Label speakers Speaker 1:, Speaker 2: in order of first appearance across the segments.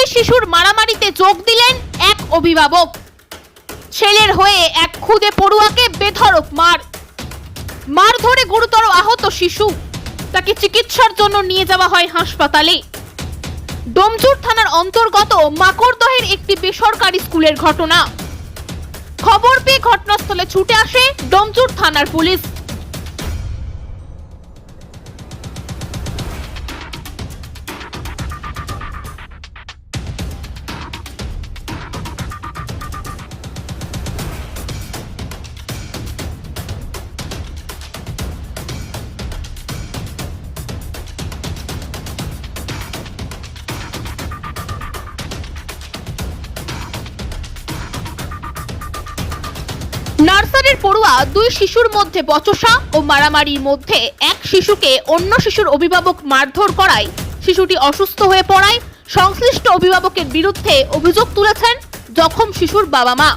Speaker 1: দুই শিশুর মারামারিতে যোগ দিলেন এক অভিভাবক। ছেলের হয়ে এক খুদে পড়ুয়াকে বেধড়ক মার। মার ধরে গুরুতর আহত শিশু। তাকে চিকিৎসার জন্য নিয়ে যাওয়া হয় হাসপাতালে। ডোমজুর থানার অন্তর্গত মাকড়দহের একটি বেসরকারি স্কুলের ঘটনা। খবর পেয়ে ঘটনাস্থলে ছুটে আসে ডোমজুর থানার পুলিশ। নার্সারির পড়ুয়া দুই শিশুর মধ্যে বচসা ও মারামারির মধ্যে এক শিশুকে অন্য শিশুর অভিভাবক মারধর করায়। শিশুটি অসুস্থ হয়ে পড়ায়। সংশ্লিষ্ট অভিভাবকের বিরুদ্ধে অভিযোগ তুলেছেন জখম শিশুর বাবা মা।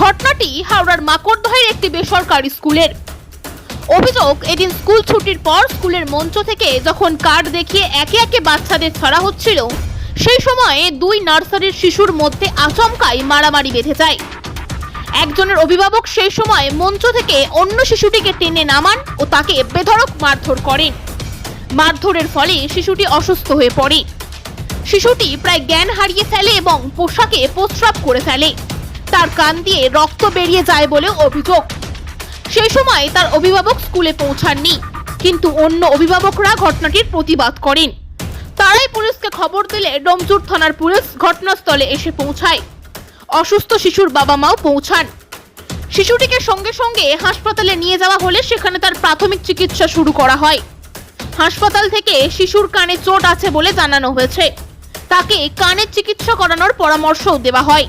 Speaker 1: ঘটনাটি হাওড়ার মাকড়দহের একটি বেসরকারি স্কুলের। অভিযোগ, এদিন স্কুল ছুটির পর স্কুলের মঞ্চ থেকে যখন কার্ড দেখিয়ে একে একে বাচ্চাদের ছড়া হচ্ছিল, সেই সময়ে দুই নার্সারির শিশুর মধ্যে আচমকাই মারামারি বেঁধে যায়। একজনের অভিভাবক সেই সময় মঞ্চ থেকে অন্য শিশুটিকে টেনে নামান ও তাকে বেধড়ক মারধর করেন। মারধরের ফলে শিশুটি অসুস্থ হয়ে পড়ে। শিশুটি প্রায় জ্ঞান হারিয়ে ফেলে এবং পোশাকে প্রস্রাব করে ফেলে। তার কান দিয়ে রক্ত বেরিয়ে যায় বলে অভিযোগ। সেই সময় তার অভিভাবক স্কুলে পৌঁছাননি, কিন্তু অন্য অভিভাবকরা ঘটনাটির প্রতিবাদ করেন। তারাই পুলিশকে খবর দিলে ডোমজুর থানার পুলিশ ঘটনাস্থলে এসে পৌঁছায়। অসুস্থ শিশুর বাবা মাও পৌঁছান। শিশুটিকে সঙ্গে সঙ্গে হাসপাতালে নিয়ে যাওয়া হলে সেখানে তার প্রাথমিক চিকিৎসা শুরু করা হয়। হাসপাতাল থেকে শিশুর কানে চোট আছে বলে জানানো হয়েছে। তাকে কানের চিকিৎসা করানোর পরামর্শও দেওয়া হয়।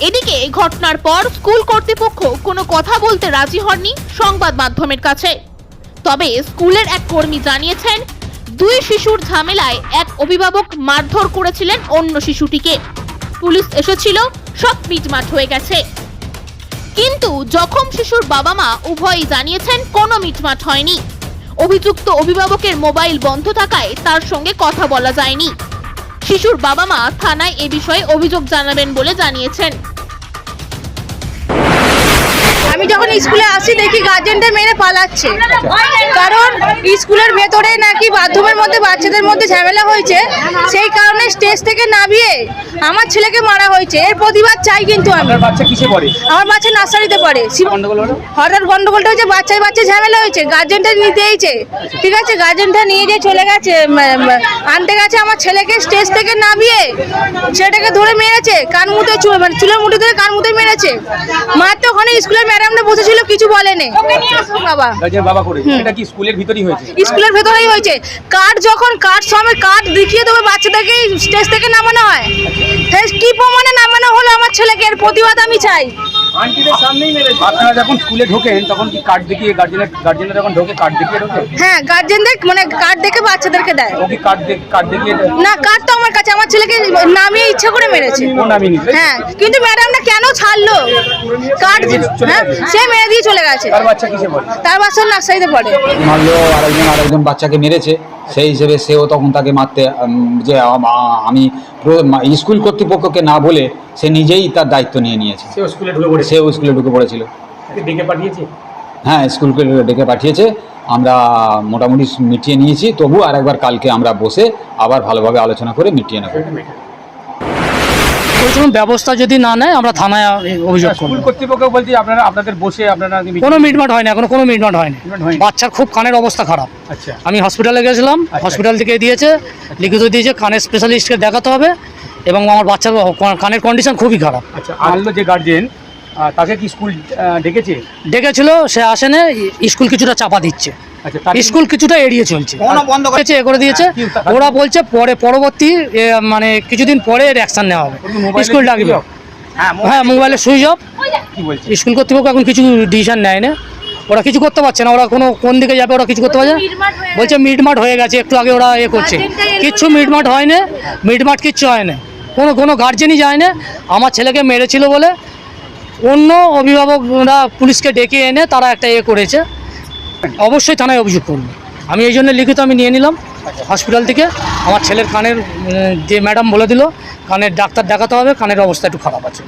Speaker 1: এদিকে ঘটনার পর স্কুল কর্তৃপক্ষ কোনো কথা বলতে রাজি হননি সংবাদ মাধ্যমের কাছে। তবে স্কুলের এক কর্মী জানিয়েছেন, দুই শিশুর ঝামেলায় এক অভিভাবক মারধর করেছিলেন অন্য শিশুটিকে। পুলিশ এসেছিল, সব মিটমাট হয়ে গেছে। কিন্তু জখম শিশুর বাবা মা উভয়ই জানিয়েছেন কোনো মিটমাট হয়নি। অভিযুক্ত অভিভাবকের মোবাইল বন্ধ থাকায় তার সঙ্গে কথা বলা যায়নি। শিশুর বাবা মা থানায় এ বিষয়ে অভিযোগ জানাবেন বলে জানিয়েছেন।
Speaker 2: আমি যখন স্কুলে আসি দেখি গার্জেনটা মেরে পালাচ্ছে। কারণ স্কুলের ভেতরে নাকি বাথরুমের মধ্যে বাচ্চাদের মধ্যে ঝামেলা হয়েছে সেই কারণে স্টেজ থেকে নামিয়ে আমার ছেলেকে মারা হয়েছে। এর প্রতিবাদ চাই কিন্তু আমি। আমার বাচ্চা নার্সারিতে পড়ে। হঠাৎ গন্ডগোলটা হয়েছে বাচ্চায় বাচ্চা ঝামেলা হয়েছে গার্জেনটা নিতে এইছে ঠিক আছে গার্জেনটা নিয়ে যে চলে গেছে আনতে গেছে আমার ছেলেকে স্টেজ থেকে নামিয়ে। ছেলেটাকে ধরে মেরেছে কান মুতে চুল মানে চুলের মুঠে ধরে কান মুতে মেরেছে। মাত্র ওখানে স্কুলের ম্যাডামরা বসেছিল কিছু বলেনি। বাবা।
Speaker 3: বাবা করে এটা কি স্কুলের ভিতরেই হয়েছে?
Speaker 2: স্কুলের ভেতরেই হয়েছে। কার্ড যখন কার্ড সময় কার্ড দেখিয়ে দেবে বাচ্চাদেরকে স্টেজ থেকে নামানো হয়। কি প্রমাণে নামানো হলো আমার ছেলেকে? এর প্রতিবাদ আমি চাই।
Speaker 3: আন্টিদের সামনেই মেরেছে। আপনারা যখন স্কুলে ঢোকেন তখন কি কার্ড দেখিয়ে গার্জেনের গার্জেনরা যখন ঢোকে কার্ড দেখিয়ে ঢোকে?
Speaker 2: হ্যাঁ গার্জেনদের মানে কার্ড দেখে বাচ্চাদেরকে দেয়।
Speaker 3: ও কি কার্ড কার্ড দেখিয়ে দেয়?
Speaker 2: না কার্ড তো আমার কাছে আমার ছেলেকে নামিয়ে ইচ্ছা করে মেরেছে।
Speaker 3: ও নামিয়ে
Speaker 2: হ্যাঁ কিন্তু ম্যাডামটা কেন ছাড়লো? কার্ড
Speaker 3: চলে
Speaker 2: হ্যাঁ
Speaker 3: গেছে।
Speaker 2: সে মেরে দিয়ে চলে গেছে।
Speaker 3: তার বাচ্চা কিসে
Speaker 2: তার নার্সারিতে পড়ে।
Speaker 4: মারলো আরেকজন আরেকজন বাচ্চাকে মেরেছে। সেই হিসেবে সেও তখন তাকে মারতে যে আমি স্কুল কর্তৃপক্ষকে না বলে সে নিজেই তার দায়িত্ব নিয়ে নিয়েছে।
Speaker 3: সেও স্কুলে ঢুকে
Speaker 4: সেও স্কুলে ঢুকে পড়েছিল।
Speaker 3: ডেকে পাঠিয়েছে?
Speaker 4: হ্যাঁ স্কুলকে ডেকে পাঠিয়েছে। আমরা মোটামুটি মিটিয়ে নিয়েছি তবু আর একবার কালকে আমরা বসে আবার ভালোভাবে আলোচনা করে মিটিয়ে নেব।
Speaker 5: কোনো ব্যবস্থা যদি না নেয় আমরা থানায় অভিযোগ
Speaker 3: স্কুল
Speaker 5: করব।
Speaker 3: কর্তৃপক্ষ বলছে আপনারা আপনাদের বসে আপনারা
Speaker 5: কোনো মিটমাট হয়নি এখনও কোনো মিটমাট হয়নি। বাচ্চার খুব কানের অবস্থা খারাপ।
Speaker 3: আচ্ছা।
Speaker 5: আমি হসপিটালে গেছিলাম
Speaker 3: আচ্ছা।
Speaker 5: হসপিটাল থেকে দিয়েছে লিখিত দিয়েছে কানের স্পেশালিস্টকে দেখাতে হবে এবং আমার বাচ্চার কানের কন্ডিশন খুবই খারাপ।
Speaker 3: আচ্ছা আনলো যে গার্জেন তাকে কি স্কুল ডেকেছে?
Speaker 5: ডেকেছিল সে আসেনে স্কুল কিছুটা চাপা দিচ্ছে।
Speaker 3: আচ্ছা
Speaker 5: স্কুল কিছুটা এড়িয়ে চলছে। করেছে এ করে দিয়েছে।
Speaker 3: হ্যাঁ,
Speaker 5: ওরা বলছে পরে পরবর্তী এ, মানে কিছুদিন পরে এর অ্যাকশন নেওয়া হবে। স্কুল ডাকবে। হ্যাঁ মোবাইলে সুইচ অফ।
Speaker 3: কি বলছে?
Speaker 5: স্কুল কর্তৃপক্ষ এখন কিছু ডিসিশন নেয় না ওরা কিছু করতে পারছে না। ওরা কোনো কোন দিকে যাবে ওরা কিছু করতে পারছে না। বলছে মিটমাট হয়ে গেছে। একটু আগে ওরা এ করছে। কিচ্ছু মিটমাট হয় না মিটমাট কিচ্ছু হয় না কোনো কোনো গার্জেনই যায় না আমার ছেলেকে মেরেছিল বলে। অন্য অভিভাবকরা পুলিশকে ডেকে এনে তারা একটা এ করেছে। অবশ্যই থানায় অভিযোগ করব। আমি এই জন্য লিখিত আমি নিয়ে নিলাম হসপিটাল থেকে। আমার ছেলের কানের যে ম্যাডাম বলে দিল, কানের ডাক্তার দেখাতে হবে, কানের অবস্থা একটু খারাপ আছে।